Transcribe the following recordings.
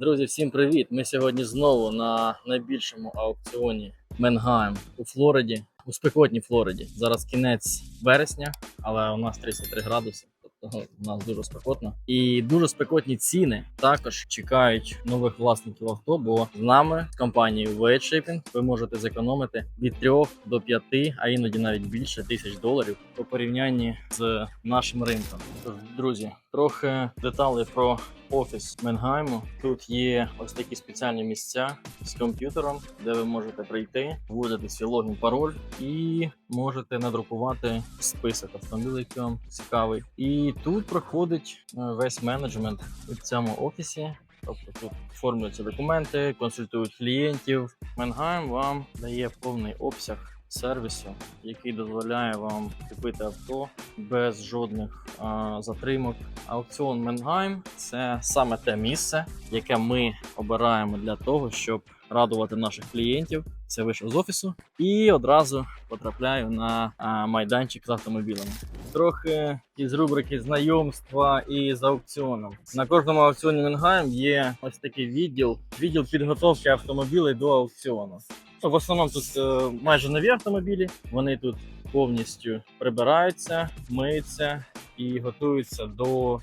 Друзі, всім привіт! Ми сьогодні знову на найбільшому аукціоні Менгайм у Флориді, у спекотній Флориді. Зараз кінець вересня, але у нас 33 градуси. Тобто у нас дуже спекотно. І дуже спекотні ціни також чекають нових власників авто, бо з нами з компанією Wade ви можете зекономити від 3 до 5, а іноді навіть більше тисяч доларів по порівнянні з нашим ринком. Тож, друзі, трохи деталей про офіс Менгайму. Тут є ось такі спеціальні місця з комп'ютером, де ви можете прийти, вводити свій логін, пароль і можете надрукувати список автомобілів, який вам цікавий. І тут проходить е, весь менеджмент у цьому офісі. Тобто тут оформлюються документи, консультують клієнтів. Менгайм вам дає повний обсяг сервісу, який дозволяє вам купити авто без жодних а, затримок. Аукціон Менгайм це саме те місце, яке ми обираємо для того, щоб радувати наших клієнтів. Це вийшов з офісу і одразу потрапляю на а, майданчик з автомобілями. Трохи із рубрики знайомства і з аукціоном. На кожному аукціоні Мінгайм є ось такий відділ, відділ підготовки автомобілів до аукціону. Ну, В основному тут е, майже нові автомобілі. Вони тут повністю прибираються, миються і готуються до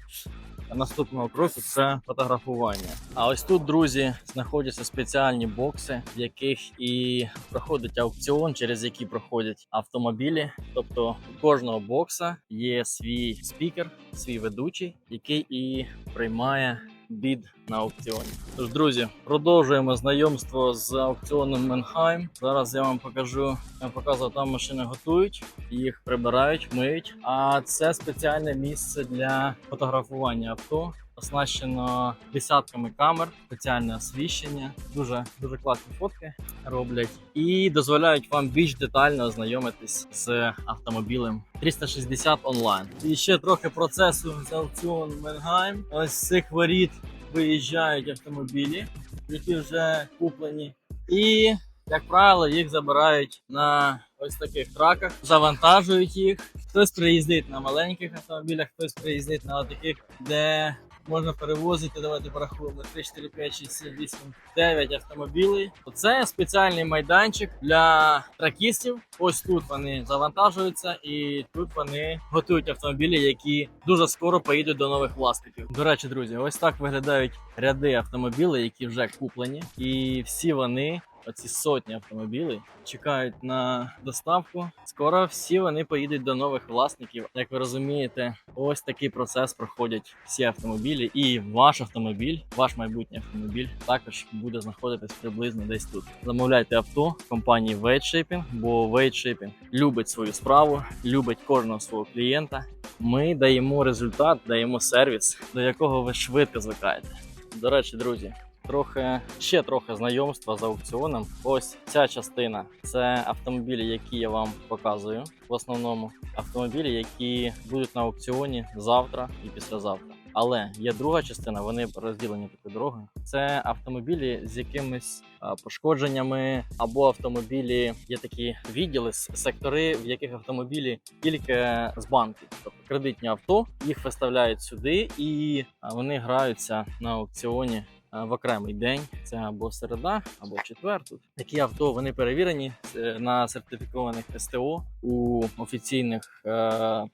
наступного кроку. Це фотографування. А ось тут, друзі, знаходяться спеціальні бокси, в яких і проходить аукціон, через які проходять автомобілі. Тобто у кожного бокса є свій спікер, свій ведучий, який і приймає бід на аукціоні. Тож, друзі, продовжуємо знайомство з аукціоном Менхайм. Зараз я вам покажу. Я вам показував, там машини готують, їх прибирають, миють. А це спеціальне місце для фотографування авто. Оснащено десятками камер, спеціальне освіщення, дуже дуже класні фотки роблять і дозволяють вам більш детально ознайомитись з автомобілем 360 онлайн. І ще трохи процесу з аукціону Менгайм. Ось з цих воріт виїжджають автомобілі, які вже куплені, і як правило, їх забирають на ось таких траках, завантажують їх. Хтось приїздить на маленьких автомобілях, хтось приїздить на таких, де можна перевозити. Давайте порахуємо 3, 4, 5, 6, 7, 8, 9 автомобілів. Це спеціальний майданчик для тракістів. Ось тут вони завантажуються, і тут вони готують автомобілі, які дуже скоро поїдуть до нових власників. До речі, друзі, ось так виглядають ряди автомобілів, які вже куплені, і всі вони. Оці сотні автомобілів чекають на доставку. Скоро всі вони поїдуть до нових власників. Як ви розумієте, ось такий процес проходять всі автомобілі, і ваш автомобіль, ваш майбутній автомобіль, також буде знаходитись приблизно десь тут. Замовляйте авто компанії Shipping, бо Shipping любить свою справу, любить кожного свого клієнта. Ми даємо результат, даємо сервіс, до якого ви швидко звикаєте. До речі, друзі. Трохи ще трохи знайомства з аукціоном. Ось ця частина це автомобілі, які я вам показую. В основному автомобілі, які будуть на аукціоні завтра і післязавтра. Але є друга частина, вони розділені такою дорогою. Це автомобілі з якимись пошкодженнями, або автомобілі є такі відділи, сектори, в яких автомобілі тільки з банків, тобто кредитні авто, їх виставляють сюди, і вони граються на аукціоні в окремий день. Це або середа, або четвер. Тут такі авто вони перевірені е, на сертифікованих СТО у офіційних е,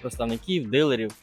представників, дилерів.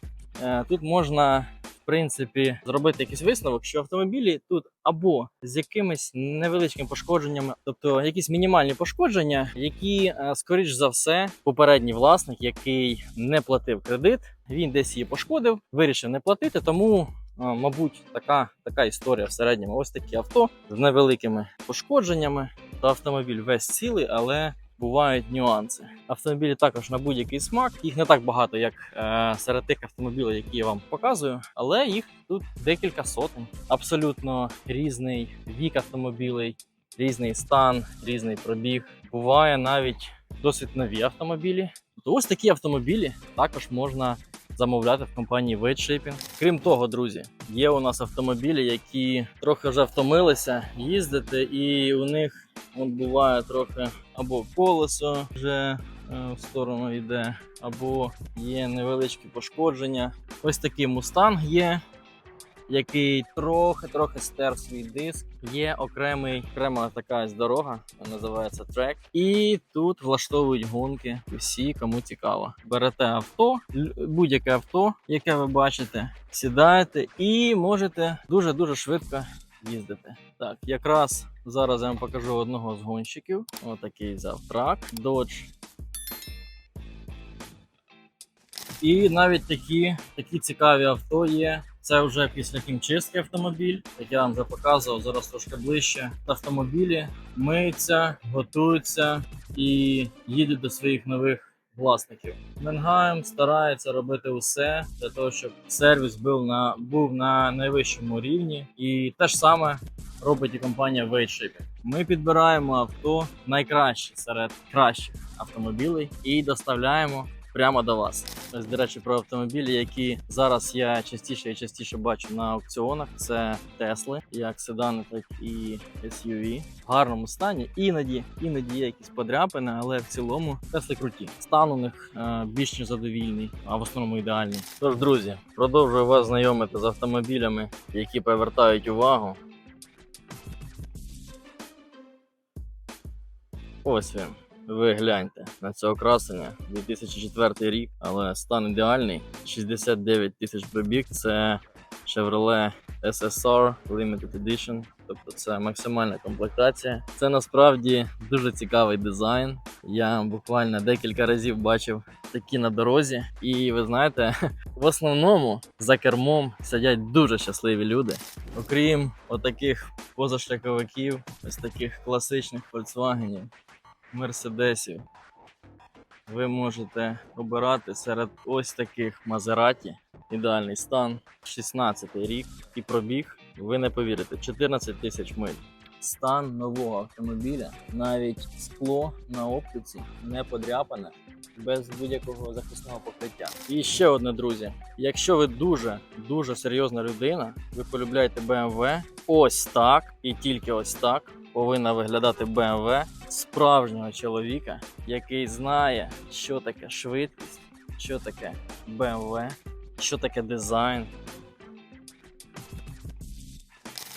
Е, Тут можна. В принципі, зробити якийсь висновок, що автомобілі тут або з якимись невеличкими пошкодженнями, тобто якісь мінімальні пошкодження, які, е, скоріш за все, попередній власник, який не платив кредит, він десь її пошкодив, вирішив не платити, тому мабуть, така, така історія в середньому. Ось такі авто з невеликими пошкодженнями. То автомобіль весь цілий, але бувають нюанси. Автомобілі також на будь-який смак. Їх не так багато, як е, серед тих автомобілів, які я вам показую, але їх тут декілька сотень. Абсолютно різний вік автомобілей, різний стан, різний пробіг. Буває навіть досить нові автомобілі. То ось такі автомобілі також можна замовляти в компанії Wade Крім того, друзі, є у нас автомобілі, які трохи вже втомилися їздити, і у них от буває трохи або колесо вже е, в сторону йде, або є невеличкі пошкодження. Ось такий мустанг є. Який трохи-трохи стер свій диск. Є окремий, окрема така ось дорога, називається трек. І тут влаштовують гонки усі, кому цікаво. Берете авто, будь-яке авто, яке ви бачите, сідаєте і можете дуже-дуже швидко їздити. Так, якраз зараз я вам покажу одного з гонщиків. Отакий взяв трак, Dodge І навіть такі, такі цікаві авто є. Це вже після хімчистки автомобіль. Як я вам вже показував, зараз трошки ближче. Автомобілі миються, готуються і їдуть до своїх нових власників. Менгаєм старається робити усе для того, щоб сервіс був на був на найвищому рівні. І те ж саме робить і компанія Wayship. Ми підбираємо авто найкраще серед кращих автомобілей і доставляємо прямо до вас. Ось, до речі, про автомобілі, які зараз я частіше і частіше бачу на аукціонах. Це Тесли, як седани, так і SUV. В гарному стані. Іноді, іноді є якісь подряпини, але в цілому Тесли круті. Стан у них е, більш ніж задовільний, а в основному ідеальний. Тож, друзі, продовжую вас знайомити з автомобілями, які повертають увагу. Ось він. Ви гляньте на це окрасення 2004 рік, але стан ідеальний. 69 тисяч пробіг. Це Chevrolet SSR Limited Edition. Тобто це максимальна комплектація. Це насправді дуже цікавий дизайн. Я буквально декілька разів бачив такі на дорозі, і ви знаєте, в основному за кермом сидять дуже щасливі люди. Окрім отаких позашляховиків, ось таких класичних Volkswagenів, мерседесів. Ви можете обирати серед ось таких Мазераті. Ідеальний стан, 16 рік і пробіг. Ви не повірите, 14 тисяч миль. Стан нового автомобіля, навіть скло на оптиці не подряпане, без будь-якого захисного покриття. І ще одне, друзі. Якщо ви дуже дуже серйозна людина, ви полюбляєте BMW, ось так і тільки ось так повинна виглядати BMW справжнього чоловіка, який знає, що таке швидкість, що таке BMW, що таке дизайн.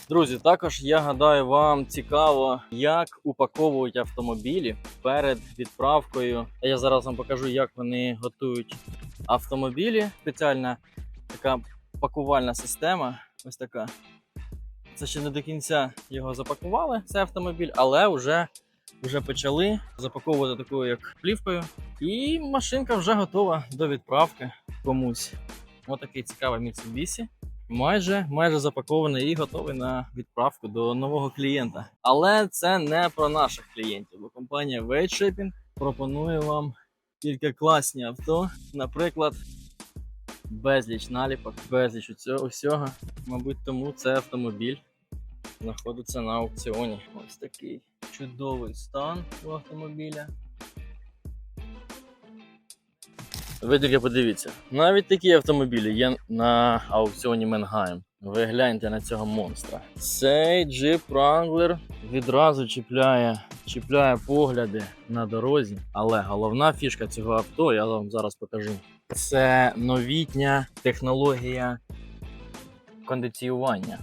Друзі, також я гадаю, вам цікаво, як упаковують автомобілі перед відправкою. Я зараз вам покажу, як вони готують автомобілі. Спеціальна така пакувальна система. Ось така. Це ще не до кінця його запакували, цей автомобіль, але вже, вже почали запаковувати такою як плівкою. І машинка вже готова до відправки комусь. Ось такий цікавий Mitsubishi. Майже майже запакований і готовий на відправку до нового клієнта. Але це не про наших клієнтів, бо компанія Wade Shipping пропонує вам тільки класні авто. Наприклад, безліч наліпок, безліч усього, усього. Мабуть, тому цей автомобіль знаходиться на аукціоні. Ось такий чудовий стан у автомобіля. Ви тільки подивіться, навіть такі автомобілі є на аукціоні Менгайм. Ви гляньте на цього монстра. Цей Jeep Wrangler відразу чіпляє, чіпляє погляди на дорозі. Але головна фішка цього авто, я вам зараз покажу. Це новітня технологія кондиціювання.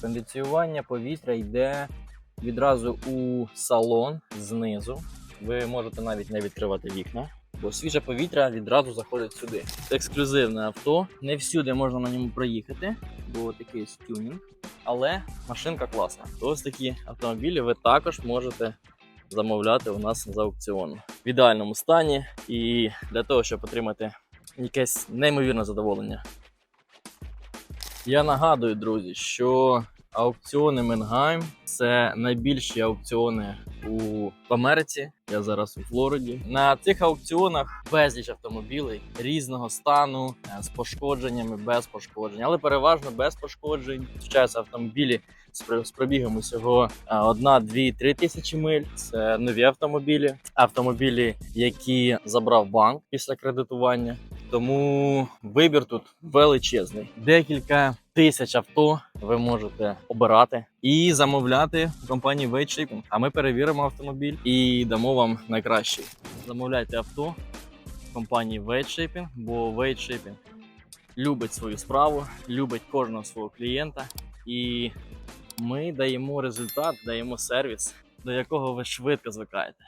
Кондиціювання повітря йде відразу у салон знизу. Ви можете навіть не відкривати вікна, бо свіже повітря відразу заходить сюди. Ексклюзивне авто. Не всюди можна на ньому проїхати, бо такий тюнінг. Але машинка класна. Ось такі автомобілі ви також можете замовляти у нас за аукціону в ідеальному стані і для того, щоб отримати якесь неймовірне задоволення. Я нагадую, друзі, що аукціони Менгайм це найбільші аукціони у Америці. Я зараз у Флориді. На цих аукціонах безліч автомобілей різного стану е, з пошкодженнями, без пошкоджень, але переважно без пошкоджень. Зустрічаються автомобілі з пробігом усього 1, 2, 3 тисячі миль. Це нові автомобілі, автомобілі, які забрав банк після кредитування. Тому вибір тут величезний. Декілька тисяч авто ви можете обирати і замовляти в компанії Shipping. А ми перевіримо автомобіль і дамо вам найкращий. Замовляйте авто в компанії Wade бо Shipping любить свою справу, любить кожного свого клієнта, і ми даємо результат, даємо сервіс, до якого ви швидко звикаєте.